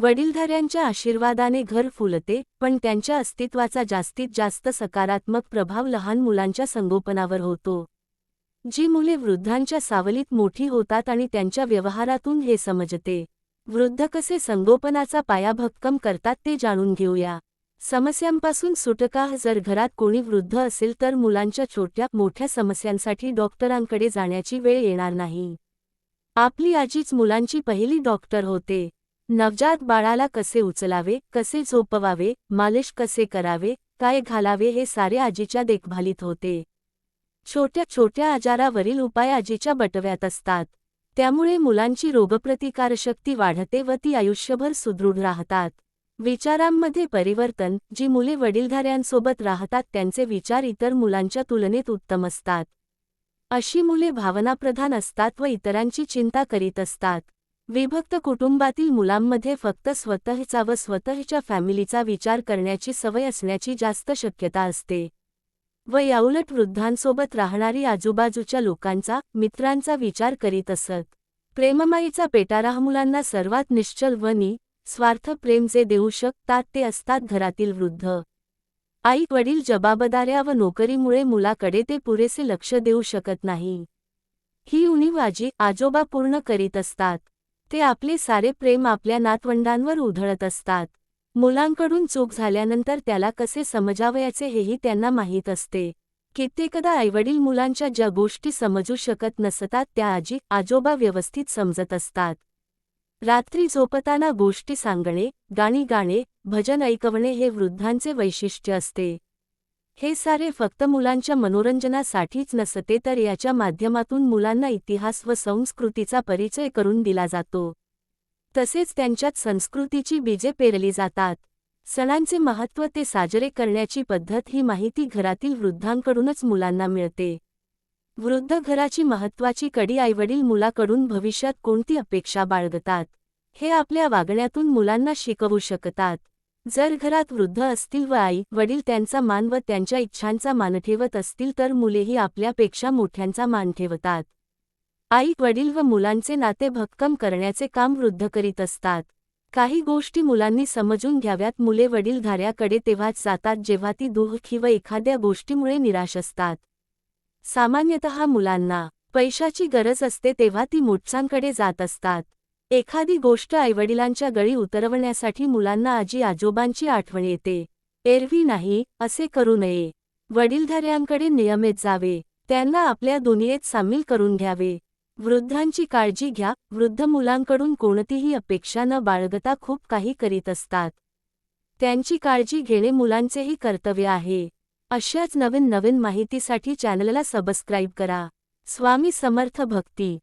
वडीलधाऱ्यांच्या आशीर्वादाने घर फुलते पण त्यांच्या अस्तित्वाचा जास्तीत जास्त सकारात्मक प्रभाव लहान मुलांच्या संगोपनावर होतो. जी मुले वृद्धांच्या सावलीत मोठी होतात आणि त्यांच्या व्यवहारातून हे समजते. वृद्ध कसे संगोपनाचा पाया भक्कम करतात ते जाणून घेऊया. समस्यांपासून सुटका जर घरात कोणी वृद्ध असेल तर मुलांच्या छोट्या मोठ्या समस्यांसाठी डॉक्टरांकडे जाण्याची वेळ येणार नाही. आपली आजीच मुलांची पहिली डॉक्टर होते. नवजात बाळाला कसे उचलावे कसे झोपवावे मालिश कसे करावे काय घालावे हे सारे आजीच्या देखभालीत होते. छोट्या छोट्या आजारावरील उपाय आजीच्या बटव्यात असतात. त्यामुळे मुलांची रोगप्रतिकारशक्ती वाढते व ती आयुष्यभर सुदृढ राहतात. विचारांमध्ये परिवर्तन जी मुले वडीलधाऱ्यांसोबत राहतात त्यांचे विचार इतर मुलांच्या तुलनेत उत्तम असतात. अशी मुले भावनाप्रधान असतात व इतरांची चिंता करीत असतात. विभक्त कुटुंबातील मुलांमध्ये फक्त स्वतःचा व स्वतःच्या फॅमिलीचा विचार करण्याची सवय असण्याची जास्त शक्यता असते. व याउलट वृद्धांसोबत राहणारी आजूबाजूच्या लोकांचा मित्रांचा विचार करीत असत. प्रेममाईचा पेटाराह मुलांना सर्वात निश्चल व नि स्वार्थ प्रेम जे देऊ शकतात ते असतात घरातील वृद्ध. आई वडील जबाबदाऱ्या व नोकरीमुळे मुलाकडे ते पुरेसे लक्ष देऊ शकत नाही. ही उणीव आजी आजोबा पूर्ण करीत असतात. ते आपले सारे प्रेम आपल्या नातवंडांवर उधळत असतात. मुलांकडून चूक झाल्यानंतर त्याला कसे समजावयाचे हेही त्यांना माहीत असते. कित्येकदा आईवडील मुलांच्या ज्या गोष्टी समजू शकत नसतात त्या आजी आजोबा व्यवस्थित समजत असतात. रात्री झोपताना गोष्टी सांगणे गाणी गाणे भजन ऐकवणे हे वृद्धांचे वैशिष्ट्य असते. हे सारे फक्त मुलांच्या मनोरंजनासाठीच नसते तर याच्या माध्यमातून मुलांना इतिहास व संस्कृतीचा परिचय करून दिला जातो. तसेच त्यांच्यात संस्कृतीची बीजे पेरली जातात. सणांचे महत्त्व ते साजरे करण्याची पद्धत ही माहिती घरातील वृद्धांकडूनच मुलांना मिळते. वृद्ध घराची महत्त्वाची कडी आईवडील मुलाकडून भविष्यात कोणती अपेक्षा बाळगतात हे आपल्या वागण्यातून मुलांना शिकवू शकतात. जर घरात वृद्ध असतील व आई वडील त्यांचा मान व त्यांच्या इच्छांचा मान ठेवत असतील तर मुलेही आपल्यापेक्षा मोठ्यांचा मान ठेवतात. आई वडील व मुलांचे नाते भक्कम करण्याचे काम वृद्ध करीत असतात. काही गोष्टी मुलांनी समजून घ्याव्यात. मुले वडीलधाऱ्याकडे तेव्हाच जातात जेव्हा ती दुःखी व एखाद्या गोष्टीमुळे निराश असतात. सामान्यतः मुलांना पैशाची गरज असते तेव्हा ती मोठ्यांकडे जात असतात. एखादी गोष्ट आईवडिलांच्या गळी उतरवण्यासाठी मुलांना आजी आजोबांची आठवण येते. एरवी नाही असे करू नये. वडीलधाऱ्यांकडे नियमित जावे. त्यांना आपल्या दुनियेत सामील करून घ्यावे. वृद्धांची काळजी घ्या. वृद्ध मुलांकडून कोणतीही अपेक्षा न बाळगता खूप काही करीत असतात. त्यांची काळजी घेणे मुलांचेही कर्तव्य आहे. अशाच नवीन नवीन माहितीसाठी चॅनलला सबस्क्राईब करा. स्वामी समर्थ भक्ती.